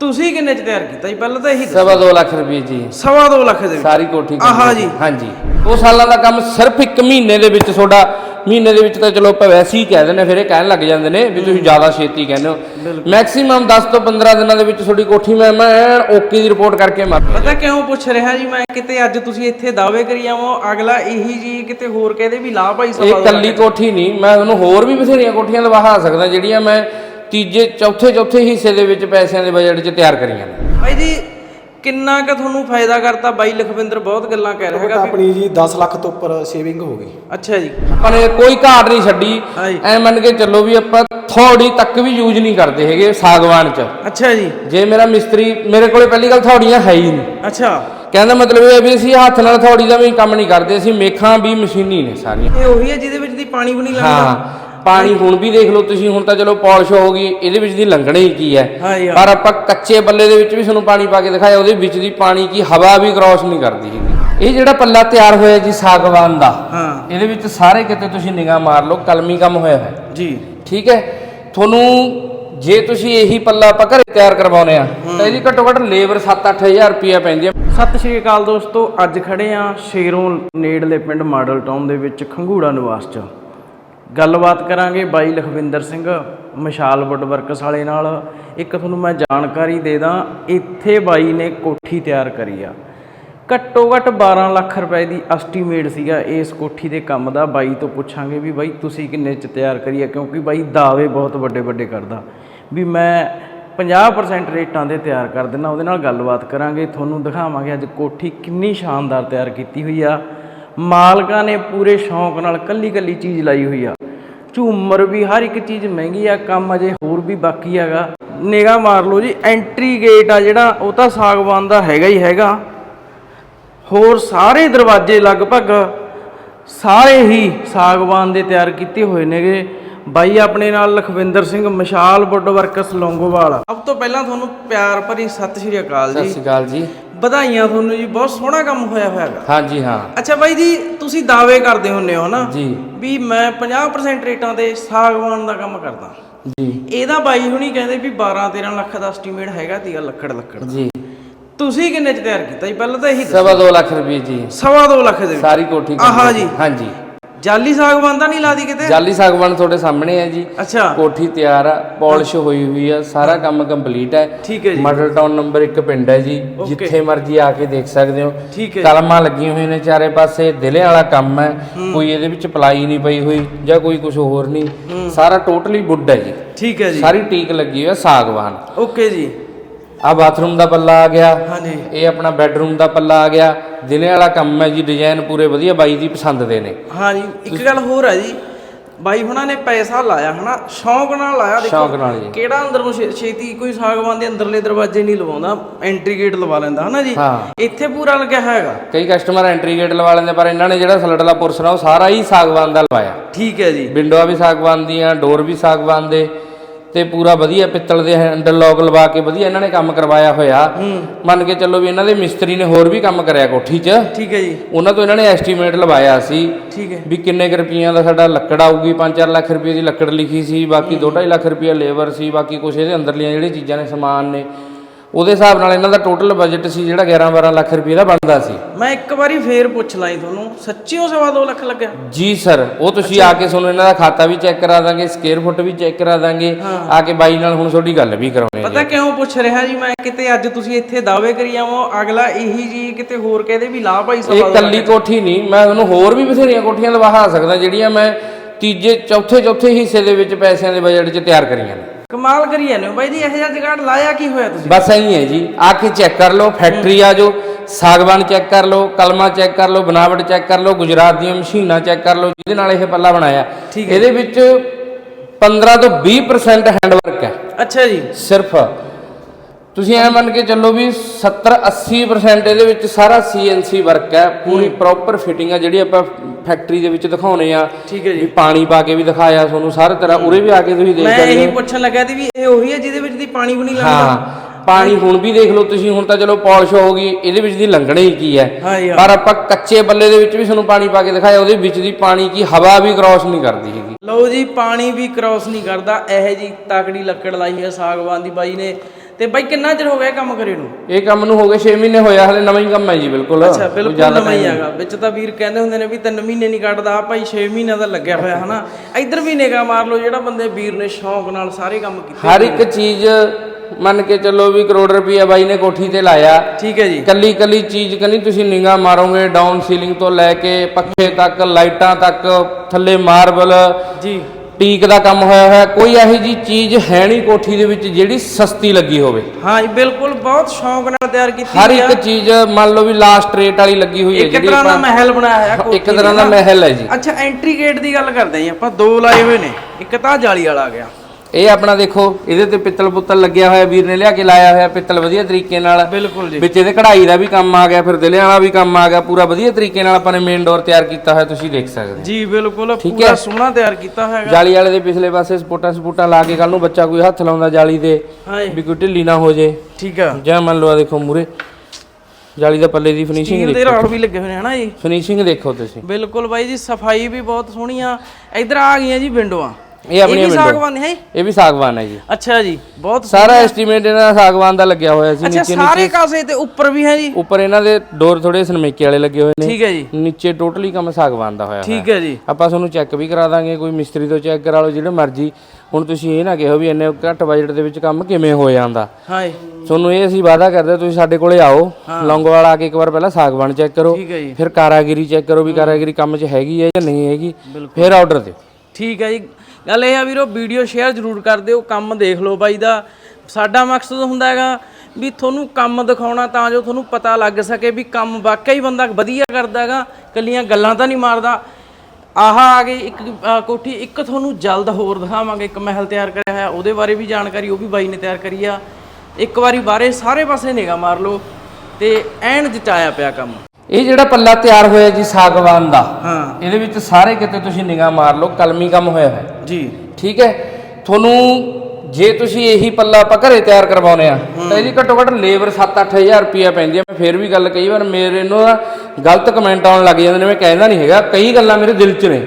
ਤੁਸੀਂ ਕਿੰਨੇ ਚ ਤਿਆਰ ਕੀਤਾ ਜੀ? ਪਹਿਲਾਂ ਤਾਂ ਇਹੀ। ਸਵਾ ਦੋ ਲੱਖ ਰੁਪਏ ਜੀ। ਸਵਾ ਦੋ ਲੱਖ ਦੇ ਵਿੱਚ। ਸਾਰੀ ਕੋਠੀ ਆਹਾ complete। ਜੀ। ਹਾਂਜੀ। ਉਹ ਸਾਲਾਂ ਦਾ ਕੰਮ ਸਿਰਫ 1 ਮਹੀਨੇ ਦੇ ਵਿੱਚ ਤੁਹਾਡਾ ਮਹੀਨੇ ਦੇ ਵਿੱਚ ਤਾਂ ਚਲੋ ਆਪਾਂ ਵੈਸੇ ਹੀ ਕਹਿ ਦਿੰਦੇ ਫਿਰ ਇਹ ਕਹਿਣ ਲੱਗ ਜਾਂਦੇ ਨੇ ਵੀ ਤੁਸੀਂ ਜ਼ਿਆਦਾ ਛੇਤੀ ਕਹਿੰਦੇ ਹੋ। ਮੈਕਸਿਮਮ 10 ਤੋਂ 15 ਦਿਨਾਂ ਦੇ ਵਿੱਚ ਤੁਹਾਡੀ ਕੋਠੀ ਮੈਂ ਮੈਂ ਓਕੇ ਦੀ ਰਿਪੋਰਟ ਕਰਕੇ ਮਾਰ ਪਤਾ ਕਿਉਂ ਪੁੱਛ ਰਿਹਾ ਜੀ ਮੈਂ? ਕਿਤੇ ਅੱਜ ਤੁਸੀਂ ਇੱਥੇ ਦਾਅਵੇ ਕਰੀ ਜਾਵੋ ਅਗਲਾ ਇਹੀ ਜੀ ਕਿਤੇ ਹੋਰ ਕਹਦੇ ਵੀ ਲਾ ਭਾਈ ਸਵਾ ਇਹ ਦੋ ਕੱਲੀ ਕੋਠੀ ਨਹੀਂ ਮੈਂ ਤੁਹਾਨੂੰ ਹੋਰ ਵੀ ਬਥੇਰੀਆਂ ਕੋਠੀਆਂ ਲਵਾ ਸਕਦਾ ਜਿਹੜੀਆਂ ਮੈਂ ਤੀਜੇ ਚੌਥੇ ਚੌਥੇ ਹਿੱਸੇ ਦੇ ਵਿੱਚ ਪੈਸਿਆਂ ਦੇ ਬਜਟ 'ਚ ਤਿਆਰ ਕਰੀਆਂ ਨੇ। ਭਾਈ ਜੀ ਕਿੰਨਾ ਕੁ ਤੁਹਾਨੂੰ ਫਾਇਦਾ ਕਰਤਾ? ਬਾਈ ਲਖਵਿੰਦਰ ਬਹੁਤ ਗੱਲਾਂ ਕਹਿ ਰਿਹਾ ਹੈਗਾ ਵੀ ਆਪਣੀ ਜੀ 10 ਲੱਖ ਤੋਂ ਉੱਪਰ ਸੇਵਿੰਗ ਹੋ ਗਈ। ਅੱਛਾ ਜੀ। ਆਪਾਂ ਨੇ ਕੋਈ ਘਾਟ ਨਹੀਂ ਛੱਡੀ। ਹਾਂਜੀ। ਐ ਮੰਨ ਕੇ ਚੱਲੋ ਵੀ ਆਪਾਂ ਥੋੜੀ ਤੱਕ ਵੀ ਯੂਜ਼ ਨਹੀਂ ਕਰਦੇ ਹੈਗੇ ਸਾਗਵਾਨ 'ਚ। ਅੱਛਾ ਜੀ। ਜੇ ਮੇਰਾ ਮਿਸਤਰੀ ਮੇਰੇ ਕੋਲੇ ਪਹਿਲੀ ਗੱਲ ਥੋੜੀਆਂ ਹੈ ਹੀ ਨਹੀਂ। ਅੱਛਾ। ਕਹਿੰਦਾ ਮਤਲਬ ਇਹ ਹੈ ਵੀ ਅਸੀਂ ਹੱਥ ਨਾਲ ਥੋੜੀ ਦਾ ਵੀ ਕੰਮ ਨਹੀਂ ਕਰਦੇ ਅਸੀਂ ਮੇਖਾਂ ਵੀ ਮਸ਼ੀਨੀ ਨੇ ਸਾਰੀਆਂ। ਇਹ ਉਹੀ ਹੈ ਜਿਹਦੇ ਵਿੱਚ ਦੀ ਪਾਣੀ ਵੀ ਨਹੀਂ ਲੱਗਦਾ ਹਾਂ। ਪਾਣੀ ਹੁਣ ਵੀ ਦੇਖ ਲਓ ਤੁਸੀਂ ਹੁਣ ਤਾਂ ਚਲੋ ਪਾਲਿਸ਼ ਹੋ ਗਈ ਇਹਦੇ ਵਿੱਚ ਦੀ ਲੰਘਣਾ ਹੀ ਕੀ ਹੈ। ਪਰ ਆਪਾਂ ਕੱਚੇ ਬੱਲੇ ਦੇ ਵਿੱਚ ਵੀ ਤੁਹਾਨੂੰ ਪਾਣੀ ਪਾ ਕੇ ਦਿਖਾਇਆ ਉਹਦੇ ਵਿੱਚ ਦੀ ਪਾਣੀ ਕੀ ਹਵਾ ਵੀ ਕ੍ਰਾਸ ਨਹੀਂ ਕਰਦੀ ਹੈਗੀ। ਇਹ ਜਿਹੜਾ ਪੱਲਾ ਤਿਆਰ ਹੋਇਆ ਜੀ ਸਾਗਵਾਨ ਦਾ ਹਾਂ। ਇਹਦੇ ਵਿੱਚ ਸਾਰੇ ਕਿਤੇ ਤੁਸੀਂ ਨਿਗਾਹ ਮਾਰ ਲਓ ਕਲਮੀ ਕੰਮ ਹੋਇਆ ਹੈ ਜੀ। ਠੀਕ ਹੈ? ਤੁਹਾਨੂੰ ਜੇ ਤੁਸੀਂ ਇਹੀ ਪੱਲਾ ਆਪਾਂ ਘਰੇ ਤਿਆਰ ਕਰਵਾਉਨੇ ਆ ਤਾਂ ਇਹਦੀ ਘੱਟੋ ਘੱਟ ਲੇਬਰ 7-8000 ਰੁਪਇਆ ਪੈਂਦੀ ਹੈ। ਸਤਿ ਸ਼੍ਰੀ ਅਕਾਲ ਦੋਸਤੋ ਅੱਜ ਖੜੇ ਆ ਸ਼ੇਰੋਂ ਨੇੜਲੇ ਪਿੰਡ ਮਾਡਲ ਟਾਊਨ ਦੇ ਵਿੱਚ ਖੰਗੂੜਾ ਨਿਵਾਸ 'ਚ। ਗੱਲਬਾਤ ਕਰਾਂਗੇ ਬਾਈ ਲਖਵਿੰਦਰ ਸਿੰਘ, ਮਸ਼ਾਲ ਵੁੱਡ ਵਰਕਸ ਵਾਲੇ ਨਾਲ। ਇੱਕ ਤੁਹਾਨੂੰ ਮੈਂ ਜਾਣਕਾਰੀ ਦੇ ਦਾਂ, ਇੱਥੇ ਬਾਈ ਨੇ ਕੋਠੀ ਤਿਆਰ ਕਰੀ ਆ। ਘੱਟੋ ਘੱਟ 12 ਲੱਖ ਰੁਪਏ ਦੀ ਐਸਟੀਮੇਟ ਸੀਗਾ ਇਸ ਕੋਠੀ ਦੇ ਕੰਮ ਦਾ। ਬਾਈ ਤੋਂ ਪੁੱਛਾਂਗੇ ਵੀ ਬਾਈ ਤੁਸੀਂ ਕਿੰਨੇ ਚ ਤਿਆਰ ਕਰੀ ਆ, ਕਿਉਂਕਿ ਬਾਈ ਦਾਅਵੇ ਬਹੁਤ ਵੱਡੇ ਵੱਡੇ ਕਰਦਾ। ਵੀ ਮੈਂ 50% ਰੇਟਾਂ ਦੇ ਤਿਆਰ ਕਰ ਦਿੰਦਾ ਉਹਦੇ ਨਾਲ ਗੱਲਬਾਤ ਕਰਾਂਗੇ, ਤੁਹਾਨੂੰ ਦਿਖਾਵਾਂਗੇ ਅੱਜ ਕੋਠੀ ਕਿੰਨੀ ਸ਼ਾਨਦਾਰ ਤਿਆਰ ਕੀਤੀ ਹੋਈ ਆ। ਮਾਲਕਾਂ ਨੇ ਪੂਰੇ ਸ਼ੌਂਕ ਨਾਲ ਕੱਲੀ ਕੱਲੀ ਚੀਜ਼ ਲਾਈ ਹੋਈ ਆ। ਝੂਮਰ ਵੀ ਹਰ ਇੱਕ ਚੀਜ਼ ਮਹਿੰਗੀ ਆ, ਕੰਮ ਅਜੇ ਹੋਰ ਵੀ ਬਾਕੀ ਹੈਗਾ। ਨਿਗਾਹ ਮਾਰ ਲਓ ਜੀ ਐਂਟਰੀ ਗੇਟ ਆ ਜਿਹੜਾ, ਉਹ ਤਾਂ ਸਾਗਵਾਨ ਦਾ ਹੈਗਾ ਹੀ ਹੈਗਾ। ਹੋਰ ਸਾਰੇ ਦਰਵਾਜ਼ੇ ਲਗਭਗ ਸਾਰੇ ਹੀ ਸਾਗਵਾਨ ਦੇ ਤਿਆਰ ਕੀਤੇ ਹੋਏ ਨੇਗੇ। ਬਾਈ ਆਪਣੇ ਨਾਲ ਲਖਵਿੰਦਰ ਸਿੰਘ ਮਸ਼ਾਲ ਵੁੱਡ ਵਰਕਸ ਲੌਂਗੋਵਾਲ। ਸਭ ਤੋਂ ਪਹਿਲਾਂ ਤੁਹਾਨੂੰ ਪਿਆਰ ਭਰੀ ਸਤਿ ਸ਼੍ਰੀ ਅਕਾਲ ਜੀ। ਸਤਿ ਸ਼੍ਰੀ ਅਕਾਲ ਜੀ। ਵਧਾਈਆਂ ਤੁਹਾਨੂੰ ਜੀ ਬਹੁਤ ਸੋਹਣਾ ਕੰਮ ਹੋਇਆ ਹੋਇਆ ਹੈਗਾ। ਹਾਂਜੀ ਹਾਂ। ਅੱਛਾ ਬਾਈ ਜੀ ਤੁਸੀਂ ਦਾਅਵੇ ਕਰਦੇ ਹੁੰਨੇ ਹੋ ਨਾ ਜੀ। ਵੀ ਮੈਂ 50% ਰੇਟਾਂ ਤੇ ਸਾਗਵਾਨ ਦਾ ਕੰਮ ਕਰਦਾ। ਜੀ। ਇਹਦਾ ਬਾਈ ਹੁਣੀ ਕਹਿੰਦੇ ਵੀ 12 13 ਲੱਖ ਦਾ ਐਸਟੀਮੇਟ ਹੈਗਾ ਤੀਗਾ ਲੱਕੜ ਲੱਕੜ ਜੀ। ਤੁਸੀਂ ਕਿੰਨੇ ਚ ਤਿਆਰ ਕੀਤਾ ਜੀ? ਪਹਿਲਾਂ ਤਾਂ ਇਹੀ ਦੱਸੋ। ਸਵਾ ਦੋ ਲੱਖ ਰੁਪਏ ਜੀ। ਸਵਾ ਦੋ ਲੱਖ ਦੇ ਵਿੱਚ। ਸਾਰੀ ਕੋਠੀ ਆਹਾ। ਜੀ। ਹਾਂਜੀ। ਜਾਲੀ ਸਾਗਵਾਨ ਦਾ ਨਹੀਂ ਲਾਦੀ ਕਿਤੇ? ਜਾਲੀ ਸਾਗਵਾਨ ਤੁਹਾਡੇ ਸਾਹਮਣੇ ਹੈ ਜੀ। ਅੱਛਾ। ਕੋਠੀ ਤਿਆਰ ਆ ਪਾਲਿਸ਼ ਹੋਈ ਹੋਈ ਆ ਸਾਰਾ ਕੰਮ ਕੰਪਲੀਟ ਹੈ। ਠੀਕ ਹੈ ਜੀ। ਮਾਡਲ ਟਾਊਨ ਨੰਬਰ 1 ਪਿੰਡ ਹੈ ਜੀ. ਜਿੱਥੇ ਮਰਜ਼ੀ ਆ ਕੇ ਦੇਖ ਸਕਦੇ ਹੈ। ਕਲਮਾਂ ਲੱਗੀਆਂ ਹੋਈਆਂ ਨੇ ਚਾਰੇ ਪਾਸੇ ਦਿਲੇ ਵਾਲਾ ਕੰਮ ਹੈ। ਕੋਈ ਇਹਦੇ ਵਿੱਚ ਪਲਾਈ ਨਹੀਂ ਪਈ ਹੋਈ ਜਾਂ ਕੋਈ ਕੁਝ ਹੋਰ ਨਹੀਂ। ਸਾਰਾ ਟੋਟਲੀ ਵੁੱਡ ਹੈ ਜੀ। ਠੀਕ ਹੈ ਜੀ। ਸਾਰੀ ਟੀਕ ਲੱਗੀ ਹੋਈ ਹੈ ਸਾਗਵਾਨ। ਓਕੇ ਜੀ। ਆ ਬਾਥਰੂਮ ਦਾ ਪੱਲਾ ਆ ਗਿਆ। ਹਾਂਜੀ। ਇਹ ਆਪਣਾ ਬੈੱਡਰੂਮ ਦਾ ਪੱਲਾ ਆ ਗਿਆ। ਦਿਲੇ ਵਾਲਾ ਕੰਮ ਹੈ ਜੀ ਡਿਜ਼ਾਈਨ ਪੂਰੇ ਵਧੀਆ ਬਾਈ ਦੀ ਪਸੰਦ ਦੇ ਨੇ। ਹਾਂਜੀ ਇੱਕ ਗੱਲ ਹੋਰ ਹੈ ਜੀ। ਬਾਈ ਹੁਣਾਂ ਨੇ ਪੈਸਾ ਲਾਇਆ ਹਨਾ ਸ਼ੌਂਕ ਨਾਲ ਲਾਇਆ ਦੇਖੋ। ਜੀ। ਕਿਹੜਾ ਅੰਦਰ ਛੇਤੀ ਕੋਈ ਸਾਗਵਾਨ ਦੇ ਅੰਦਰਲੇ ਦਰਵਾਜ਼ੇ ਨਹੀਂ ਲਵਾਉਂਦਾ ਐਂਟਰੀ ਗੇਟ ਲਵਾ ਲੈਂਦਾ ਹਨਾ ਜੀ। ਇੱਥੇ ਪੂਰਾ ਲੱਗਿਆ ਹੈਗਾ। ਕਈ ਕਸਟਮਰ ਐਂਟਰੀ ਗੇਟ ਲਵਾ ਲੈਂਦੇ ਪਰ ਇਹਨਾਂ ਨੇ ਜਿਹੜਾ ਸਲਟਲਾ ਪੁਰਸਨ ਉਹ ਸਾਰਾ ਹੀ ਸਾਗਵਾਨ ਦਾ ਲਵਾਇਆ। ਠੀਕ ਹੈ ਜੀ। ਵਿੰਡੋਆਂ ਵੀ ਸਾਗਵਾਨ ਦੀਆਂ ਡੋਰ ਵੀ ਸਾਗਵਾਨ ਦੇ। ਤੇ ਪੂਰਾ ਵਧੀਆ ਪਿੱਤਲ ਦੇ ਹੈਂਡਲ ਲੌਕ ਲਵਾ ਕੇ ਵਧੀਆ ਇਹਨਾਂ ਨੇ ਕੰਮ ਕਰਵਾਇਆ ਹੋਇਆ। ਮੰਨ ਕੇ ਚੱਲੋ ਵੀ ਇਹਨਾਂ ਦੇ ਮਿਸਤਰੀ ਨੇ ਹੋਰ ਵੀ ਕੰਮ ਕਰਿਆ ਕੋਠੀ 'ਚ। ਠੀਕ ਹੈ ਜੀ। ਉਹਨਾਂ ਤੋਂ ਇਹਨਾਂ ਨੇ ਐਸਟੀਮੇਟ ਲਵਾਇਆ ਸੀ ਠੀਕ ਹੈ। ਵੀ ਕਿੰਨੇ ਕੁ ਰੁਪਈਆਂ ਦਾ ਸਾਡਾ ਲੱਕੜ ਆਊਗੀ 5-4 ਲੱਖ ਰੁਪਏ ਦੀ ਲੱਕੜ ਲਿਖੀ ਸੀ ਬਾਕੀ 2.5 ਲੱਖ ਰੁਪਈਆ ਲੇਬਰ ਸੀ ਬਾਕੀ ਕੁਛ ਇਹਦੇ ਅੰਦਰਲੀਆਂ ਜਿਹੜੀਆਂ ਚੀਜ਼ਾਂ ਨੇ ਸਮਾਨ ਨੇ ਉਹਦੇ ਹਿਸਾਬ ਨਾਲ ਇਹਨਾਂ ਦਾ ਟੋਟਲ ਬਜਟ ਸੀ ਜਿਹੜਾ 11-12 ਲੱਖ ਰੁਪਏ ਦਾ ਬਣਦਾ ਸੀ। ਮੈਂ ਇੱਕ ਵਾਰੀ ਫੇਰ ਪੁੱਛ ਲਈ ਤੁਹਾਨੂੰ ਸੱਚੀਓ ਸਵਾ ਦੋ ਲੱਖ ਲੱਗਿਆ? ਜੀ ਸਰ ਉਹ ਤੁਸੀਂ ਆ ਕੇ ਤੁਹਾਨੂੰ ਇਹਨਾਂ ਦਾ ਖਾਤਾ ਵੀ ਚੈੱਕ ਕਰਾ ਦਾਂਗੇ ਸਕੁਅਰ ਫੁੱਟ ਵੀ ਚੈੱਕ ਕਰਾ ਦਾਂਗੇ ਆ ਕੇ ਬਾਈ ਨਾਲ ਹੁਣ ਤੁਹਾਡੀ ਗੱਲ ਵੀ ਕਰਾਉਣੀ ਪਤਾ ਕਿਉਂ ਪੁੱਛ ਰਿਹਾ ਜੀ ਮੈਂ ਕਿਤੇ ਅੱਜ ਤੁਸੀਂ ਇੱਥੇ ਦਾਅਵੇ ਕਰੀ ਜਾਵੋ ਅਗਲਾ ਇਹੀ ਜੀ ਕਿਤੇ ਹੋਰ ਕਹਦੇ ਵੀ ਲਾ ਭਾਈ ਸਵਾ ਇਹ ਕੱਲੀ ਕੋਠੀ ਨਹੀਂ ਮੈਂ ਤੁਹਾਨੂੰ ਹੋਰ ਵੀ ਬਥੇਰੀਆਂ ਕੋਠੀਆਂ ਲਵਾ ਸਕਦਾ ਜਿਹੜੀਆਂ ਮੈਂ ਤੀਜੇ ਚੌਥੇ ਚੌਥੇ ਹਿੱਸੇ ਦੇ ਵਿੱਚ ਪੈਸਿਆਂ ਦੇ ਬਜਟ 'ਚ ਤਿਆਰ ਕਰੀਆਂ ਨੇ। ਕਮਾਲ ਕਰੀ ਜਾਂਦੇ ਹੋ ਬਾਈ ਜੀ ਇਹੋ ਜਿਹਾ ਜਗਾੜ ਲਾਇਆ ਕੀ ਹੋਇਆ ਤੁਸੀਂ? ਬਸ ਐਂ ਹੈ ਜੀ ਆ ਕੇ ਚੈੱਕ ਕਰ ਲਓ ਫੈਕਟਰੀ ਆ ਜੋ ਸਾਗਵਾਨ ਚੈੱਕ ਕਰ ਲਓ ਕਲਮਾ ਚੈੱਕ ਕਰ ਲਓ ਬਨਾਵਟ ਚੈੱਕ ਕਰ ਲਓ ਗੁਜਰਾਤ ਦੀਆਂ ਮਸ਼ੀਨਾਂ ਚੈੱਕ ਕਰ ਲਓ ਜਿਹਦੇ ਨਾਲ ਇਹ ਪੱਲਾ ਬਣਾਇਆ। ਹੈ। ਇਹਦੇ ਵਿੱਚ 15 ਤੋਂ 20% ਹੈਂਡਵਰਕ ਹੈ। ਅੱਛਾ ਜੀ। ਸਿਰਫ। ਤੁਸੀਂ ਐ ਮੰਨ ਕੇ ਚੱਲੋ ਵੀ 70 80% ਇਹਦੇ ਵਿੱਚ ਸਾਰਾ CNC ਵਰਕ ਹੈ ਪੂਰੀ ਪ੍ਰੋਪਰ ਫਿਟਿੰਗ ਆ ਜਿਹੜੀ ਆਪਾਂ ਫੈਕਟਰੀ ਦੇ ਵਿੱਚ ਦਿਖਾਉਨੇ ਆ। ਠੀਕ ਹੈ ਜੀ। ਪਾਣੀ ਪਾ ਕੇ ਵੀ ਦਿਖਾਇਆ ਤੁਹਾਨੂੰ ਸਾਰੇ ਤਰ੍ਹਾਂ ਉਰੇ ਵੀ ਆ ਕੇ ਤੁਸੀਂ ਦੇਖ ਮੈਂ ਸਕਦੇ ਇਹੀ ਹੋ। ਪੁੱਛਣ ਲੱਗਾ ਸੀ ਵੀ ਇਹ ਉਹੀ ਹੈ ਜਿਹਦੇ ਵਿੱਚ ਦੀ ਪਾਣੀ ਵੀ ਨਹੀਂ ਲੱਗਦਾ ਹਾਂ ਪਾਣੀ ਹੁਣ ਵੀ ਦੇਖ ਲਓ ਤੁਸੀਂ ਹੁਣ ਤਾਂ ਚਲੋ ਪਾਲਿਸ਼ ਹੋ ਗਈ ਇਹਦੇ ਵਿੱਚ ਦੀ ਲੰਘਣਾ ਹੀ ਕੀ ਹੈ? ਹਾਂ ਜੀ, ਹਾਂ। ਪਰ ਆਪਾਂ ਕੱਚੇ ਬੱਲੇ ਦੇ ਵਿੱਚ ਵੀ ਤੁਹਾਨੂੰ ਪਾਣੀ ਪਾ ਕੇ ਦਿਖਾਇਆ ਉਹਦੇ ਵਿੱਚ ਦੀ ਪਾਣੀ ਕੀ ਹਵਾ ਵੀ ਕ੍ਰਾਸ ਨਹੀਂ ਕਰਦੀ ਹੈਗੀ। ਲਓ ਜੀ ਪਾਣੀ ਵੀ ਕ੍ਰਾਸ ਨਹੀਂ ਕਰਦਾ ਇਹ ਜੀ ਤਕੜੀ ਲੱਕੜ ਲਾਈ ਹੈ ਸਾਗਵਾਨ ਦੀ ਬਾਈ ਨੇ। ਤੇ ਬਾਈ ਕਿੰਨਾ ਚਿਰ ਹੋ ਗਿਆ ਇਹ ਕੰਮ ਕਰੇ ਨੂੰ? ਇਹ ਕੰਮ ਨੂੰ ਹੋ ਗਏ 6 ਮਹੀਨੇ ਹੋਇਆ ਹਲੇ ਨਵਾਂ ਹੀ ਕੰਮ ਹੈ ਜੀ ਬਿਲਕੁਲ। ਅੱਛਾ ਬਿਲਕੁਲ ਨਵਾਂ ਹੀ ਹੈਗਾ। ਵਿੱਚ ਤਾਂ ਵੀਰ ਕਹਿੰਦੇ ਹੁੰਦੇ ਨੇ ਵੀ 3 ਮਹੀਨੇ ਨਹੀਂ ਕੱਢਦਾ ਆ ਭਾਈ 6 ਮਹੀਨਿਆਂ ਦਾ ਲੱਗਿਆ ਹੋਇਆ ਹਨਾ? ਇੱਧਰ ਵੀ ਨਿਗਾ ਮਾਰ ਲਓ ਜਿਹੜਾ ਬੰਦੇ ਵੀਰ ਨੇ ਸ਼ੌਂਕ ਨਾਲ ਸਾਰੇ ਕੰਮ ਕੀਤੇ ਹਰ ਇੱਕ ਚੀਜ਼ ਮੰਨ ਕੇ ਚੱਲੋ ਵੀ ਕਰੋੜ ਰੁਪਈਆ ਬਾਈ ਨੇ ਕੋਠੀ ਤੇ ਲਾਇਆ। ਠੀਕ ਹੈ ਜੀ। ਕੱਲੀ ਕੱਲੀ ਚੀਜ਼ ਕਨੀ ਤੁਸੀਂ ਨਿਗਾ ਮਾਰੋਗੇ ਡਾਊਨ ਸੀਲਿੰਗ ਤੋਂ ਲੈ ਕੇ ਪੱਖੇ ਤੱਕ ਲਾਈਟਾਂ ਤੱਕ ਥੱਲੇ ਮਾਰਬਲ ਜੀ। ਟੀਕ ਦਾ ਕੰਮ ਹੋਇਆ ਹੋਇਆ ਕੋਈ ਇਹੋ ਜੀ ਚੀਜ਼ ਹੈ ਨਹੀਂ ਕੋਠੀ ਦੇ ਵਿੱਚ ਜਿਹੜੀ ਸਸਤੀ ਲੱਗੀ ਹੋਵੇ ਹਾਂ ਜੀ ਬਿਲਕੁਲ ਬਹੁਤ ਸ਼ੌਂਕ ਨਾਲ ਤਿਆਰ ਕੀਤੀ ਹਰ ਆ। ਇੱਕ ਚੀਜ਼ ਮੰਨ ਲਓ ਵੀ ਲਾਸਟ ਰੇਟ ਵਾਲੀ ਲੱਗੀ ਹੋਈ ਹੈ ਇੱਕ ਤਰ੍ਹਾਂ ਦਾ ਮਹਿਲ ਬਣਾਇਆ ਹੋਇਆ ਕੋਠੀ ਇੱਕ ਤਰ੍ਹਾਂ ਦਾ। ਮਹਿਲ ਹੈ ਜੀ ਅੱਛਾ ਐਂਟਰੀ ਗੇਟ ਦੀ ਗੱਲ ਕਰਦੇ ਜੀ ਆਪਾਂ ਦੋ ਲਾਏ ਹੋਏ ਨੇ ਇੱਕ ਤਾਂ ਜਾਲੀ ਵਾਲਾ ਆ ਗਿਆ ਇਹ ਆਪਣਾ ਦੇਖੋ ਇਹਦੇ ਤੇ ਪਿੱਤਲ ਪੁੱਤਲ ਲੱਗਿਆ ਹੋਇਆ ਵੀਰ ਨੇ ਲਿਆ ਕੇ ਲਾਇਆ ਹੋਇਆ ਪਿੱਤਲ ਵਧੀਆ ਤਰੀਕੇ ਨਾਲ। ਬਿਲਕੁਲ ਜੀ। ਵਿੱਚ ਇਹਦੇ ਕਢਾਈ ਦਾ ਵੀ ਕੰਮ ਆ ਗਿਆ ਫਿਰ ਦਿਲੇ ਵਾਲਾ ਵੀ ਕੰਮ ਆ ਗਿਆ ਪੂਰਾ ਵਧੀਆ ਤਰੀਕੇ ਨਾਲ ਆਪਾਂ ਨੇ ਮੇਨ ਡੋਰ ਤਿਆਰ ਕੀਤਾ ਹੋਇਆ ਤੁਸੀਂ ਦੇਖ ਸਕਦੇ ਜੀ ਬਿਲਕੁਲ ਪੂਰਾ। ਸੋਹਣਾ ਤਿਆਰ ਕੀਤਾ ਹੋਇਆ। ਜਾਲੀ ਵਾਲੇ ਦੇ ਪਿਛਲੇ ਪਾਸੇ ਸਪੋਟਾਂ ਸਪੋਟਾਂ ਲਾ ਕੇ ਕੱਲ ਨੂੰ ਬੱਚਾ ਕੋਈ ਹੱਥ ਲਾਉਂਦਾ ਜਾਲੀ ਜੀ ਵੀ ਕੋਈ ਢਿੱਲੀ ਨਾ ਹੋ ਜੇ। ਠੀਕ ਆ। ਜਾਂ ਮੰਨ ਲਓ ਆ ਦੇਖੋ ਮੂਰੇ ਜਾਲੀ ਦਾ ਪੱਲੇ ਦੀ ਫਿਨਿਸ਼ਿੰਗ ਦੇ ਦੇਖੋ। ਰੌਡ ਵੀ ਲੱਗੇ ਹੋਏ ਨੇ ਹਨਾ ਜੀ? ਫਿਨਿਸ਼ਿੰਗ ਦੇਖੋ ਤੁਸੀਂ। ਬਿਲਕੁਲ ਬਾਈ ਜੀ ਸਫ਼ਾਈ ਵੀ ਬਹੁਤ ਸੋਹਣੀ ਆ। ਇੱਧਰ ਆ ਗਈਆਂ ਜੀ ਵਿੰਡੋਆਂ। ਇਹ ਆਪਣੀਆਂ ਵੀ। ਸਾਗਵਾਨ ਹੈ? ਇਹ ਵੀ ਸਾਗਵਾਨ ਹੈ ਜੀ। ਅੱਛਾ ਜੀ ਬਹੁਤ ਸਾਰਾ ਐਸਟੀਮੇਟ ਇਹਨਾਂ ਦਾ ਸਾਗਵਾਨ ਦਾ ਲੱਗਿਆ ਹੋਇਆ ਸੀ ਅੱਛਾ ਨੀਚੇ ਸਾਰੇ ਕਾਸੇ ਤੇ ਉੱਪਰ ਵੀ ਹੈ ਜੀ? ਉੱਪਰ ਇਹਨਾਂ ਦੇ ਡੋਰ ਥੋੜੇ ਸਨਮੇਕੇ ਵਾਲੇ ਲੱਗੇ ਹੋਏ ਨੇ। ਠੀਕ ਹੈ ਜੀ। ਨੀਚੇ ਟੋਟਲੀ ਕੰਮ ਸਾਗਵਾਨ ਦਾ ਹੋਇਆ ਹੋਇਆ। ਠੀਕ ਹੈ ਜੀ। ਆਪਾਂ ਤੁਹਾਨੂੰ ਚੈੱਕ ਵੀ ਕਰਾ ਦਾਂਗੇ ਕੋਈ ਮਿਸਤਰੀ ਤੋਂ ਚੈੱਕ ਕਰਾ ਲਓ ਜਿਹੜੇ ਮਰਜ਼ੀ। ਹੁਣ ਤੁਸੀਂ ਇਹ ਨਾ ਕਹੋ ਵੀ ਇੰਨੇ ਘੱਟ ਬਜਟ ਦੇ ਵਿੱਚ ਕੰਮ ਕਿਵੇਂ ਹੋ ਜਾਂਦਾ। ਹਾਂ ਜੀ ਤੁਹਾਨੂੰ ਇਹ ਅਸੀਂ ਵਾਅਦਾ ਕਰਦੇ ਤੁਸੀਂ ਸਾਡੇ ਕੋਲੇ ਆਓ ਲੌਂਗੋਵਾਲ ਆ ਕੇ ਇੱਕ ਵਾਰ ਪਹਿਲਾਂ ਸਾਗਵਾਨ ਚੈੱਕ ਕਰੋ। ਠੀਕ ਹੈ ਜੀ। ਫਿਰ ਕਾਰਾਗਿਰੀ ਚੈੱਕ ਕਰੋ ਵੀ ਕਾਰਾਗਿਰੀ ਕੰਮ 'ਚ ਹੈਗੀ ਹੈ ਜਾਂ ਨਹੀਂ ਹੈਗੀ। ਫਿਰ ਆਰਡਰ ਦਿਓ। ਠੀਕ ਹੈ ਜੀ। ਗੱਲ ਇਹ ਆ ਵੀਰੋ ਵੀਡੀਓ ਸ਼ੇਅਰ ਜ਼ਰੂਰ ਕਰ ਦਿਓ, ਕੰਮ ਦੇਖ ਲਓ ਬਾਈ ਦਾ। ਸਾਡਾ ਮਕਸਦ ਹੁੰਦਾ ਹੈਗਾ ਵੀ ਤੁਹਾਨੂੰ ਕੰਮ ਦਿਖਾਉਣਾ ਤਾਂ ਜੋ ਤੁਹਾਨੂੰ ਪਤਾ ਲੱਗ ਸਕੇ ਵੀ ਕੰਮ ਵਾਕਈ ਬੰਦਾ ਵਧੀਆ ਕਰਦਾ ਹੈਗਾ ਕੱਲੀਆਂ ਗੱਲਾਂ ਤਾਂ ਨਹੀਂ ਮਾਰਦਾ। ਆਹ ਆ ਗਈ ਇੱਕ ਕੋਠੀ, ਇੱਕ ਤੁਹਾਨੂੰ ਜਲਦ ਹੋਰ ਦਿਖਾਵਾਂਗੇ, ਇੱਕ ਮਹਿਲ ਤਿਆਰ ਕਰਿਆ ਹੋਇਆ, ਉਹਦੇ ਬਾਰੇ ਵੀ ਜਾਣਕਾਰੀ, ਉਹ ਵੀ ਬਾਈ ਨੇ ਤਿਆਰ ਕਰੀ ਆ। ਇੱਕ ਵਾਰੀ ਬਾਰੇ ਸਾਰੇ ਪਾਸੇ ਨਿਗਾ ਮਾਰ ਲਓ ਤੇ ਐਨ ਜਚਾਇਆ ਪਿਆ ਕੰਮ। ਇਹ ਜਿਹੜਾ ਪੱਲਾ ਤਿਆਰ ਹੋਇਆ ਜੀ ਸਾਗਵਾਨ ਦਾ ਹਾਂ। ਇਹਦੇ ਵਿੱਚ ਸਾਰੇ ਕਿਤੇ ਤੁਸੀਂ ਨਿਗਾਹ ਮਾਰ ਲਓ ਕਲਮੀ ਕੰਮ ਹੋਇਆ ਹੋਇਆ। ਜੀ। ਠੀਕ ਹੈ? ਤੁਹਾਨੂੰ ਜੇ ਤੁਸੀਂ ਇਹੀ ਪੱਲਾ ਆਪਾਂ ਘਰੇ ਤਿਆਰ ਕਰਵਾਉਨੇ ਆ ਤਾਂ ਇਹਦੀ ਘੱਟੋ ਘੱਟ ਲੇਬਰ 7-8000 ਰੁਪਿਆ ਪੈਂਦੀ ਆ। ਮੈਂ ਫੇਰ ਵੀ ਗੱਲ ਕਈ ਵਾਰ ਮੇਰੇ ਨੂੰ ਗਲਤ ਕਮੈਂਟ ਆਉਣ ਲੱਗ ਜਾਂਦੇ ਨੇ ਮੈਂ ਕਹਿੰਦਾ ਨਹੀਂ ਹੈਗਾ। ਕਈ ਗੱਲਾਂ ਮੇਰੇ ਦਿਲ 'ਚ ਨੇ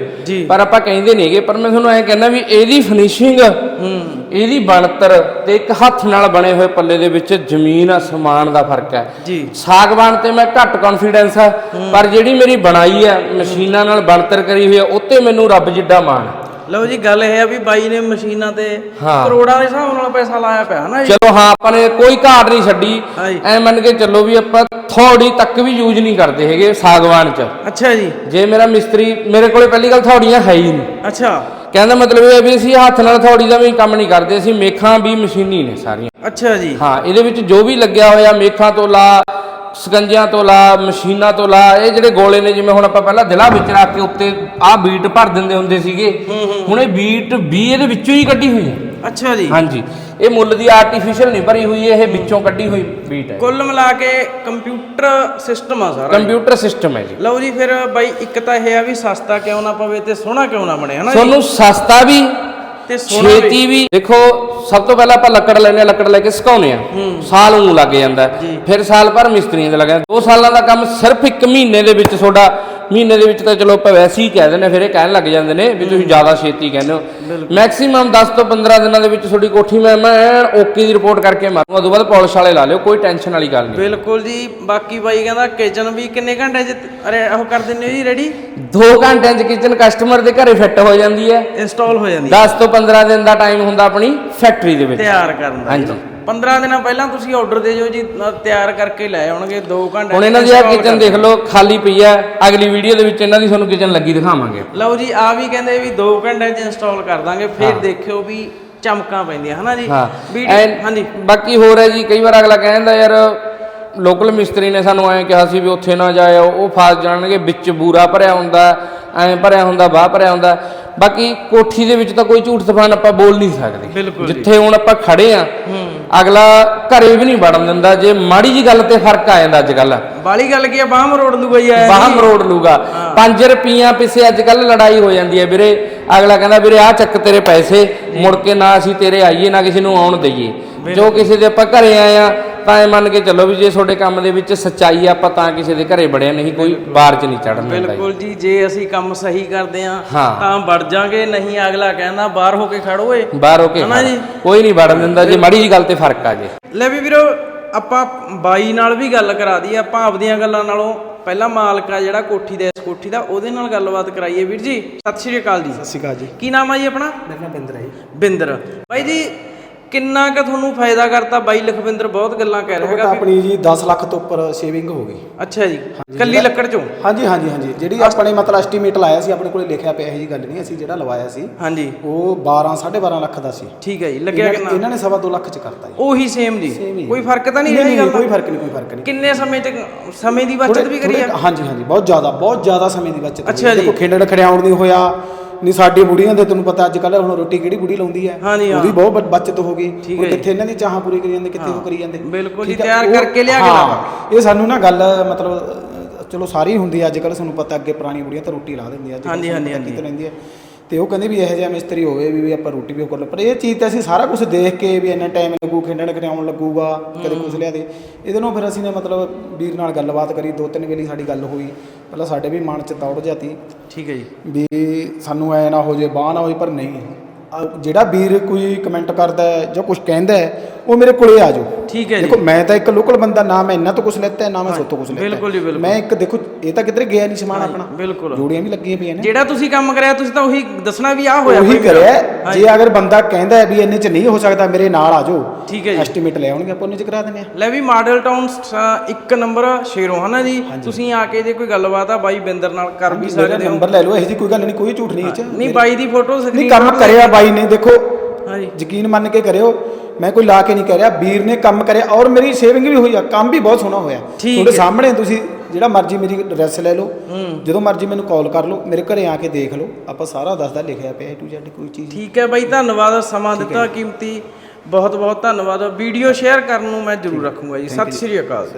ਪਰ ਆਪਾਂ ਕਹਿੰਦੇ ਨਹੀਂ ਹੈਗੇ। ਪਰ ਮੈਂ ਤੁਹਾਨੂੰ ਐਂ ਕਹਿੰਦਾ ਵੀ ਇਹਦੀ ਫਿਨਿਸ਼ਿੰਗ ਇਹਦੀ ਬਣਤਰ ਤੇ ਇੱਕ ਹੱਥ ਨਾਲ ਬਣੇ ਹੋਏ ਪੱਲੇ ਦੇ ਵਿੱਚ ਜ਼ਮੀਨ ਅਸਮਾਨ ਦਾ ਫ਼ਰਕ ਹੈ। ਜੀ। ਸਾਗਵਾਨ ਤੇ ਮੈਂ ਘੱਟ ਕੌਨਫੀਡੈਂਸ ਆ ਪਰ ਜਿਹੜੀ ਮੇਰੀ ਬਣਾਈ ਹੈ ਮਸ਼ੀਨਾਂ ਨਾਲ ਬਣਤਰ ਕਰੀ ਹੋਈ ਹੈ ਉੱਤੇ ਮੈਨੂੰ ਰੱਬ ਜਿੱਡਾ ਮਾਣ ਹੈ। ਲਓ ਜੀ ਗੱਲ ਇਹ ਆ ਵੀ ਬਾਈ ਨੇ ਮਸ਼ੀਨਾਂ ਤੇ ਹਾਂ। ਕਰੋੜਾਂ ਦੇ ਹਿਸਾਬ ਨਾਲ ਪੈਸਾ ਲਾਇਆ ਪਿਆ ਹਨਾ ਜੀ। ਚਲੋ ਹਾਂ ਆਪਾਂ ਨੇ ਕੋਈ ਘਾਟ ਨਹੀਂ ਛੱਡੀ। ਹਾਂਜੀ। ਐ ਮੰਨ ਕੇ ਚੱਲੋ ਵੀ ਆਪਾਂ ਥੋੜੀ ਤੱਕ ਵੀ ਯੂਜ਼ ਨਹੀਂ ਕਰਦੇ ਹੈਗੇ ਸਾਗਵਾਨ 'ਚ। ਅੱਛਾ ਜੀ। ਜੇ ਮੇਰਾ ਮਿਸਤਰੀ ਮੇਰੇ ਕੋਲੇ ਪਹਿਲੀ ਗੱਲ ਥੋੜੀਆਂ ਹੈ ਹੀ ਨਹੀਂ। ਅੱਛਾ। ਕਹਿੰਦਾ ਮਤਲਬ ਇਹ ਹੈ ਵੀ ਅਸੀਂ ਹੱਥ ਨਾਲ ਥੋੜੀ ਦਾ ਵੀ ਕੰਮ ਨਹੀਂ ਕਰਦੇ ਅਸੀਂ ਮੇਖਾਂ ਵੀ ਮਸ਼ੀਨੀ ਨੇ ਸਾਰੀਆਂ। ਅੱਛਾ ਜੀ। ਹਾਂ ਇਹਦੇ ਵਿੱਚ ਜੋ ਵੀ ਲੱਗਿਆ ਹੋਇਆ ਮੇਖਾਂ ਤੋਂ ਲਾ ਸਕੰਜਿਆਂ ਤੋਂ ਲਾ ਮਸ਼ੀਨਾਂ ਤੋਂ ਲਾ ਇਹ ਜਿਹੜੇ ਗੋਲੇ ਨੇ ਜਿਵੇਂ ਹੁਣ ਆਪਾਂ ਪਹਿਲਾਂ ਦਿਲਾ ਵਿੱਚ ਰੱਖ ਕੇ ਉੱਤੇ ਆਹ ਬੀਟ ਭਰ ਦਿੰਦੇ ਹੁੰਦੇ ਸੀਗੇ ਹੁਣ ਇਹ ਬੀਟ ਵੀ ਇਹਦੇ ਵਿੱਚੋਂ ਹੀ ਕੱਢੀ ਹੋਈ ਹੈ। ਅੱਛਾ ਜੀ। ਹਾਂਜੀ। ਇਹ ਮੁੱਲ ਦੀ ਆਰਟੀਫੀਸ਼ੀਅਲ ਨਹੀਂ ਭਰੀ ਹੋਈ ਇਹ ਵਿੱਚੋਂ ਕੱਢੀ ਹੋਈ ਬੀਟ ਹੈ। ਕੁੱਲ ਮਿਲਾ ਕੇ ਕੰਪਿਊਟਰ ਸਿਸਟਮ ਆ ਸਾਰਾ ਕੰਪਿਊਟਰ ਸਿਸਟਮ ਹੈ ਜੀ। ਲਓ ਜੀ ਫਿਰ ਬਾਈ ਇੱਕ ਤਾਂ ਇਹ ਆ ਵੀ ਸਸਤਾ ਕਿਉਂ ਨਾ ਪਵੇ ਤੇ ਸੋਹਣਾ ਕਿਉਂ ਨਾ ਬਣੇ ਹਨਾ ਤੁਹਾਨੂੰ ਸਸਤਾ ਵੀ ਤੇ ਸੋਹਣਾ ਵੀ। ਦੇਖੋ ਸਭ ਤੋਂ ਪਹਿਲਾਂ ਆਪਾਂ ਲੱਕੜ ਲੈਨੇ ਆ ਲੱਕੜ ਲੈ ਕੇ ਸੁਕਾਉਨੇ ਆ ਸਾਲ ਨੂੰ ਲੱਗ ਜਾਂਦਾ ਹੈ। ਫਿਰ ਸਾਲ ਭਰ ਮਿਸਤਰੀਆਂ ਦੇ ਲੱਗ ਜਾਂਦਾ ਦੋ ਸਾਲਾਂ ਦਾ ਕੰਮ ਸਿਰਫ ਇੱਕ ਮਹੀਨੇ ਦੇ ਵਿੱਚ ਤੁਹਾਡਾ ਮਹੀਨੇ ਦੇ ਵਿੱਚ ਤਾਂ ਚਲੋ ਆਪਾਂ ਵੈਸੇ ਹੀ ਕਹਿ ਦਿੰਦੇ ਫਿਰ ਇਹ ਕਹਿਣ ਲੱਗ ਜਾਂਦੇ ਨੇ ਵੀ ਤੁਸੀਂ ਜ਼ਿਆਦਾ ਛੇਤੀ ਕਹਿੰਦੇ ਹੋ। ਮੈਕਸਿਮਮ 10 ਤੋਂ 15 ਦਿਨਾਂ ਦੇ ਵਿੱਚ ਤੁਹਾਡੀ ਕੋਠੀ ਮੈਂ ਮੈਂ ਓਕੇ ਦੀ ਰਿਪੋਰਟ ਕਰਕੇ ਮਾਰੂੰਗਾ। ਉਦੋਂ ਬਾਅਦ ਪਾਲਿਸ਼ ਵਾਲੇ ਲਾ ਲਿਓ ਕੋਈ ਟੈਨਸ਼ਨ ਵਾਲੀ ਗੱਲ ਨਹੀਂ। ਬਿਲਕੁਲ ਜੀ। ਬਾਕੀ ਬਾਈ ਕਹਿੰਦਾ ਕਿਚਨ ਵੀ ਕਿੰਨੇ ਘੰਟੇ ਚ ਅਰੇ ਉਹ ਕਰ ਦਿੰਦੇ ਹੋ ਜੀ ਰੈਡੀ 2 ਘੰਟਿਆਂ 'ਚ ਕਿਚਨ ਕਸਟਮਰ ਦੇ ਘਰੇ ਫਿੱਟ ਹੋ ਜਾਂਦੀ ਹੈ। ਇੰਸਟਾਲ ਹੋ ਜਾਂਦੀ 10 ਤੋਂ 15 ਦਿਨ ਦਾ ਟਾਈਮ ਹੁੰਦਾ ਆਪਣੀ। ਫੈਕਟਰੀ ਦੇ ਵਿੱਚ। ਤਿਆਰ ਕਰਨ ਦਾ ਹਾਂਜੀ। 15 ਦਿਨਾਂ ਪਹਿਲਾਂ ਤੁਸੀਂ ਆਰਡਰ ਦੇ ਜਿਓ ਜੀ ਅ, ਤਿਆਰ ਕਰਕੇ ਲੈ ਆਉਣਗੇ 2 ਘੰਟੇ ਹੁਣ ਇਹਨਾਂ ਦੀ ਆ ਕਿਚਨ ਦੇਖ ਲਓ ਖਾਲੀ ਪਈ ਆ ਅਗਲੀ ਵੀਡੀਓ ਦੇ ਵਿੱਚ ਇਹਨਾਂ ਦੀ ਤੁਹਾਨੂੰ ਕਿਚਨ ਲੱਗੀ ਦਿਖਾਵਾਂਗੇ। ਲਓ ਜੀ ਆ ਵੀ ਕਹਿੰਦੇ ਵੀ 2 ਘੰਟੇ ਚ ਇੰਸਟਾਲ ਕਰ ਦਾਂਗੇ ਫਿਰ ਦੇਖਿਓ ਵੀ ਚਮਕਾਂ ਪੈਂਦੀਆਂ ਹਨਾ ਜੀ? ਹਾਂਜੀ। ਬਾਕੀ ਹੋਰ ਹੈ ਜੀ ਕਈ ਵਾਰ ਅਗਲਾ ਕਹਿੰਦਾ ਯਾਰ ਲੋਕਲ ਮਿਸਤਰੀ ਨੇ ਸਾਨੂੰ ਐਂ ਕਿਹਾ ਸੀ ਵੀ ਉੱਥੇ ਨਾ ਜਾਇਓ ਉਹ ਫਸ ਜਾਣਗੇ ਵਿੱਚ ਬੂਰਾ ਭਰਿਆ ਹੁੰਦਾ ਐਂ ਭਰਿਆ ਹੁੰਦਾ ਬਾਹ ਭਰਿਆ ਹੁੰਦਾ। ਬਾਕੀ ਕੋਠੀ ਦੇ ਵਿੱਚ ਤਾਂ ਕੋਈ ਝੂਠ ਸਫਾਨ ਆਪਾਂ ਬੋਲ ਨਹੀਂ ਸਕਦੇ। ਜੀ। ਜਿੱਥੇ ਹੁਣ ਆਪਾਂ ਖੜੇ ਆ ਅਗਲਾ ਘਰੇ ਵੀ ਨਹੀਂ ਵੜਨ ਦਿੰਦਾ ਜੇ ਮਾੜੀ ਜੀ ਗੱਲ ਤੇ ਫ਼ਰਕ ਆ ਜਾਂਦਾ ਅੱਜ ਕੱਲ ਬਾਲੀ ਗੱਲ ਕੀ ਆ ਬਾਹਮ ਰੋਡ ਨੂੰ ਗਈ ਆ ਬਾਹਰ ਮਰੋੜ ਲੂਗਾ। 5 ਰੁਪਈਆ ਪਿੱਛੇ ਅੱਜ ਕੱਲ ਲੜਾਈ ਹੋ ਜਾਂਦੀ ਹੈ ਵੀਰੇ। ਅਗਲਾ ਕਹਿੰਦਾ ਵੀਰੇ ਆ ਚੱਕ ਤੇਰੇ ਪੈਸੇ। ਮੁੜ ਕੇ ਨਾ ਅਸੀਂ ਤੇਰੇ ਆਈਏ ਨਾ ਕਿਸੇ ਨੂੰ ਆਉਣ ਦਈਏ। ਜੋ ਕਿਸੇ ਦੇ ਆਪਾਂ ਘਰੇ ਆਏ ਆ ਤਾਂ ਇਹ ਮੰਨ ਕੇ ਚੱਲੋ ਵੀ ਜੇ ਤੁਹਾਡੇ ਕੰਮ ਦੇ ਵਿੱਚ ਸੱਚਾਈ ਆ ਆਪਾਂ ਤਾਂ ਕਿਸੇ ਦੇ ਘਰੇ ਵੜਿਆ ਨਹੀਂ ਕੋਈ ਬਾਹਰ ਚ ਨਹੀਂ ਚੜਨ ਦਿੰਦਾ। ਬਿਲਕੁਲ ਜੀ ਜੇ ਅਸੀਂ ਕੰਮ ਸਹੀ ਕਰਦੇ ਆ। ਤਾਂ ਵੜ ਜਾਾਂਗੇ ਨਹੀਂ ਅਗਲਾ ਕਹਿੰਦਾ ਬਾਹਰ ਹੋ ਕੇ ਖੜੋ ਏ ਬਾਹਰ ਹੋ ਕੇ ਹਨਾ ਜੀ? ਕੋਈ ਨਹੀਂ ਵੜਨ ਦਿੰਦਾ ਜੇ ਮਾੜੀ ਜੀ ਗੱਲ ਤੇ ਫ਼ਰਕ ਆ ਜੇ। ਲੈ ਵੀ ਵੀਰੋ ਆਪਾਂ ਬਾਈ ਨਾਲ ਵੀ ਗੱਲ ਕਰਾ ਦਈਏ ਆਪਾਂ ਆਪਦੀਆਂ ਗੱਲਾਂ ਨਾਲੋਂ ਪਹਿਲਾਂ ਮਾਲਕ ਆ ਜਿਹੜਾ ਕੋਠੀ ਦਾ ਇਸ ਕੋਠੀ ਦਾ ਉਹਦੇ ਨਾਲ ਗੱਲਬਾਤ ਕਰਾਈਏ ਵੀਰ ਜੀ। ਸਤਿ ਸ਼੍ਰੀ ਅਕਾਲ ਜੀ। ਸਤਿ ਸ਼੍ਰੀ ਅਕਾਲ ਜੀ। ਕੀ ਨਾਮ ਆ ਜੀ ਆਪਣਾ? ਮੇਰਾ ਨਾਮ ਬਿੰਦਰ ਹੈ ਜੀ। ਬਿੰਦਰ। ਬਾਈ ਜੀ ਕਿੰਨਾ ਕੁ ਤੁਹਾਨੂੰ ਫਾਇਦਾ ਕਰਤਾ? ਬਾਈ ਲਖਵਿੰਦਰ ਬਹੁਤ ਗੱਲਾਂ ਕਹਿ ਰਿਹਾ ਹੈਗਾ ਆਪਣੀ ਜੀ 10 ਲੱਖ ਤੋਂ ਉੱਪਰ ਸੇਵਿੰਗ ਹੋ ਗਈ। ਅੱਛਾ ਜੀ। ਕੱਲੀ ਲੱਕੜ ਚੋਂ? ਹਾਂਜੀ ਹਾਂਜੀ ਹਾਂਜੀ। ਜਿਹੜੀ ਆਪਣੇ ਮਤਲਬ ਐਸਟੀਮੇਟ ਲਾਇਆ ਸੀ ਆਪਣੇ ਕੋਲੇ ਲਿਖਿਆ ਪਿਆ ਇਹ ਜੀ ਗੱਲ ਨਹੀਂ ਅਸੀਂ ਜਿਹੜਾ ਲਵਾਇਆ ਸੀ ਹਾਂਜੀ। ਉਹ 12 12.5 ਲੱਖ ਦਾ ਸੀ। ਠੀਕ ਹੈ ਜੀ। ਲੱਗਿਆ ਕਿੰਨਾ? ਇਹਨਾਂ ਨੇ ਸਵਾ ਦੋ ਲੱਖ ਚ ਕਰਤਾ ਜੀ। ਉਹੀ ਸੇਮ ਜੀ। ਕੋਈ ਫ਼ਰਕ ਤਾਂ ਨਹੀਂ ਰਹੀ ਗੱਲ ਕੋਈ ਦਾ ਫ਼ਰਕ ਨਹੀਂ ਕੋਈ ਫ਼ਰਕ ਨਹੀਂ। ਕਿੰਨੇ ਸਮੇਂ ਚ ਸਮੇਂ ਦੀ ਬਚਤ ਵੀ ਕਰੀ ਹਾਂਜੀ ਹਾਂਜੀ। ਬਹੁਤ ਜ਼ਿਆਦਾ ਬਹੁਤ ਜ਼ਿਆਦਾ ਸਮੇਂ ਦੀ ਬਚਤ। ਅੱਛਾ ਜੀ। ਦੇਖੋ ਖੇਡਣ ਖੜਿਆਉਣ ਨਹੀਂ ਹੋਇਆ। ਨਹੀਂ ਸਾਡੀ ਬੁੜੀਆਂ ਦੇ ਤੁਹਾਨੂੰ ਪਤਾ ਅੱਜ ਕੱਲ੍ਹ ਹੁਣ ਰੋਟੀ ਕਿਹੜੀ ਬੁੜੀ ਲਾਉਂਦੀ ਹੈ? ਹਾਂਜੀ, ਹਾਂ। ਉਹਦੀ ਬਹੁਤ ਬਚਤ ਹੋ ਗਈ। ਠੀਕ ਹੁਣ ਹੈ ਜੀ। ਕਿੱਥੇ ਇਹਨਾਂ ਦੀ ਚਾਹਾਂ ਪੂਰੀ ਕਰੀ ਜਾਂਦੇ ਕਿੱਥੇ ਉਹ ਕਰੀ ਜਾਂਦੇ? ਬਿਲਕੁਲ ਜੀ, ਠੀਕ ਹੈ, ਤਿਆਰ ਉਹ- ਕਰਕੇ ਲਿਆ ਕੇ ਹਾਂ, ਲਾਵਾ। ਇਹ ਸਾਨੂੰ ਨਾ ਗੱਲ ਮਤਲਬ ਅਹ, ਚਲੋ ਸਾਰੀ ਹੁੰਦੀ ਹੈ ਅੱਜ ਕੱਲ੍ਹ ਤੁਹਾਨੂੰ ਪਤਾ ਅੱਗੇ ਪੁਰਾਣੀ ਬੁੜੀਆਂ ਤਾਂ ਰੋਟੀ ਲਾ ਦਿੰਦੀਆਂ ਅੱਜ ਕੱਲ੍ਹ ਹਾਂਜੀ, ਹਾਂਜੀ, ਰਹਿੰਦੀ ਹੈ। ਤੇ ਉਹ ਕਹਿੰਦੇ ਵੀ ਇਹੋ ਜਿਹਾ ਮਿਸਤਰੀ ਹੋਵੇ ਵੀ ਵੀ ਆਪਾਂ ਰੋਟੀ ਵੀ ਉਹ ਕਰ ਲਓ ਪਰ ਇਹ ਚੀਜ਼ ਤਾਂ ਅਸੀਂ ਸਾਰਾ ਕੁਝ ਦੇਖ ਕੇ ਵੀ ਇੰਨਾ ਟਾਈਮ ਲੱਗੂ ਖੇਡਣ ਖੜਿਆਉਣ ਲੱਗੂਗਾ ਕਦੇ ਕੁਝ ਲਿਆ ਦੇ। ਇਹਦੇ ਨੂੰ ਫਿਰ ਅਸੀਂ ਨੇ ਮਤਲਬ ਵੀਰ ਨਾਲ ਗੱਲਬਾਤ ਕਰੀ ਦੋ ਤਿੰਨ ਵੇਲੇ ਸਾਡੀ ਗੱਲ ਹੋਈ। ਪਹਿਲਾਂ ਸਾਡੇ ਵੀ ਮਨ 'ਚ ਦੌੜ ਜਾਤੀ ਠੀਕ ਹੈ ਜੀ। ਵੀ ਸਾਨੂੰ ਐ ਨਾ ਹੋ ਜੇ ਬਾਹ ਨਾ ਹੋਏ ਪਰ ਨਹੀਂ। ਜਿਹੜਾ ਵੀਰ ਕੋਈ ਕਮੈਂਟ ਕਰਦਾ ਹੈ ਜਾਂ ਕੁਝ ਕਹਿੰਦਾ ਹੈ ਉਹ ਮੇਰੇ ਕੋਲੇ ਆ ਜਾਓ। ਠੀਕ ਹੈ ਜੀ। ਦੇਖੋ ਮੈਂ ਤਾਂ ਇੱਕ ਲੋਕਲ ਬੰਦਾ ਨਾ ਮੈਂ ਇਹਨਾਂ ਤੋਂ ਕੁਝ ਲੈਤਾ ਹੈ, ਨਾ ਮੈਂ ਸੋਤੋਂ ਕੁਝ ਲੈਤਾ। ਬਿਲਕੁਲ ਜੀ, ਬਿਲਕੁਲ। ਮੈਂ ਇੱਕ ਦੇਖੋ ਇਹ ਤਾਂ ਕਿਧਰੇ ਗਿਆ ਨਹੀਂ ਸਮਾਨ ਆਪਣਾ। ਬਿਲਕੁਲ। ਜੋੜੀਆਂ ਵੀ ਲੱਗੀਆਂ ਪਈਆਂ ਨੇ। ਜਿਹੜਾ ਤੁਸੀਂ ਕੰਮ ਕਰਿਆ ਤੁਸੀਂ ਤਾਂ ਉਹੀ ਦੱਸਣਾ ਵੀ ਆ ਹੋਇਆ ਉਹੀ। ਕਰਿਆ। ਜੇ ਅਗਰ ਬੰਦਾ ਕਹਿੰਦਾ ਹੈ ਵੀ ਇੰਨੇ ਚ ਨਹੀਂ ਹੋ ਸਕਦਾ ਮੇਰੇ ਨਾਲ ਆ ਜਾਓ। ਠੀਕ ਹੈ ਜੀ। ਐਸਟੀਮੇਟ ਲੈ ਆਉਣਗੇ ਆਪਾਂ ਉਹਨੇ ਚ ਕਰਾ ਦਿੰਦੇ ਆ। ਲੈ ਵੀ ਮਾਡਲ ਟਾਊਨ ਇੱਕ ਨੰਬਰ ਸ਼ੇਰੋ ਹਨਾ ਜੀ? ਤੁਸੀਂ ਆ ਕੇ ਜੇ ਕੋਈ ਗੱਲਬਾਤ ਆ ਬਾਈ ਬਿੰਦਰ ਨਾਲ ਕਰ ਵੀ ਸਕਦੇ ਹੋ। ਨੰਬਰ ਲੈ ਲਓ ਇਹੋ ਜੀ ਕੋਈ ਗੱਲ ਨਹੀਂ ਕੋਈ ਝੂਠ ਨਹੀਂ ਇਹ ਚ ਨਹੀਂ ਬਾਈ ਦੀ ਫੋਟੋ ਨਹੀਂ ਸਕਰੀਨ ਕੰਮ ਕਰਿਆ ਬਾਈ ਨੇ ਦੇਖੋ। ਹਾਂਜੀ ਯਕੀਨ ਮੰਨ ਕੇ ਕਰਿਓ ਮੈਂ ਕੋਈ ਲਾ ਕੇ ਨਹੀਂ ਕਹਿ ਰਿਹਾ ਵੀਰ ਨੇ ਕੰਮ ਕਰਿਆ ਔਰ ਮੇਰੀ ਸੇਵਿੰਗ ਵੀ ਹੋਈ ਆ ਕੰਮ ਵੀ ਬਹੁਤ ਸੋਹਣਾ ਹੋਇਆ। ਤੁਹਾਡੇ। ਸਾਹਮਣੇ ਤੁਸੀਂ ਜਿਹੜਾ ਮਰਜ਼ੀ ਮੇਰੀ ਐਡਰੈਸ ਲੈ ਲਓ ਜਦੋਂ ਮਰਜ਼ੀ ਮੈਨੂੰ ਕਾਲ ਕਰ ਲਓ ਮੇਰੇ ਘਰੇ ਆ ਕੇ ਦੇਖ ਲਓ ਆਪਾਂ ਸਾਰਾ ਦੱਸਦਾ ਲਿਖਿਆ ਪਿਆ ਟੂ ਜ਼ੈਡ ਕੋਈ ਚੀਜ਼ ਠੀਕ ਹੈ ਬਾਈ ਧੰਨਵਾਦ ਸਮਾਂ ਦਿੱਤਾ ਕੀਮਤੀ ਬਹੁਤ ਬਹੁਤ ਧੰਨਵਾਦ ਵੀਡੀਓ ਸ਼ੇਅਰ ਕਰਨ ਨੂੰ ਮੈਂ ਜ਼ਰੂਰ ਰੱਖੂੰਗਾ ਜੀ। ਸਤਿ ਸ਼੍ਰੀ ਅਕਾਲ।